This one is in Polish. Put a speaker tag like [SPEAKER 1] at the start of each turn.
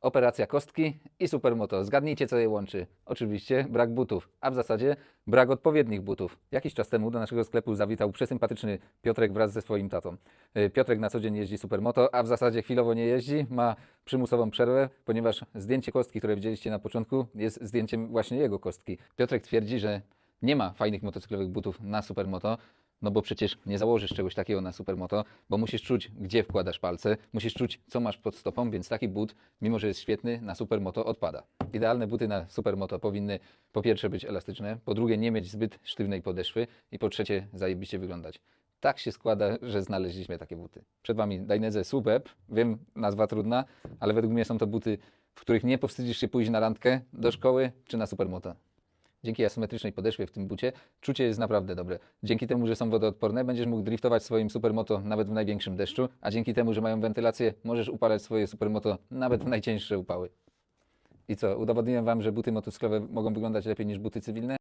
[SPEAKER 1] operacja kostki i supermoto. Zgadnijcie, co je łączy. Oczywiście brak butów, a w zasadzie brak odpowiednich butów. Jakiś czas temu do naszego sklepu zawitał przesympatyczny Piotrek wraz ze swoim tatą. Y, Piotrek na co dzień jeździ supermoto, a w zasadzie chwilowo nie jeździ, ma przymusową przerwę, ponieważ zdjęcie kostki, które widzieliście na początku, jest zdjęciem właśnie jego kostki. Piotrek twierdzi, że nie ma fajnych motocyklowych butów na supermoto, no bo przecież nie założysz czegoś takiego na supermoto, bo musisz czuć, gdzie wkładasz palce, musisz czuć, co masz pod stopą, więc taki but, mimo że jest świetny, na supermoto odpada. Idealne buty na supermoto powinny po pierwsze być elastyczne, po drugie nie mieć zbyt sztywnej podeszwy i po trzecie zajebiście wyglądać. Tak się składa, że znaleźliśmy takie buty. Przed Wami Dainese Subeb, wiem, nazwa trudna, ale według mnie są to buty, w których nie powstydzisz się pójść na randkę, do szkoły czy na supermoto. Dzięki asymetrycznej podeszwie w tym bucie czucie jest naprawdę dobre. Dzięki temu, że są wodoodporne, będziesz mógł driftować swoim supermoto nawet w największym deszczu, a dzięki temu, że mają wentylację, możesz upalać swoje supermoto nawet w najcięższe upały. I co, udowodniłem Wam, że buty motocyklowe mogą wyglądać lepiej niż buty cywilne?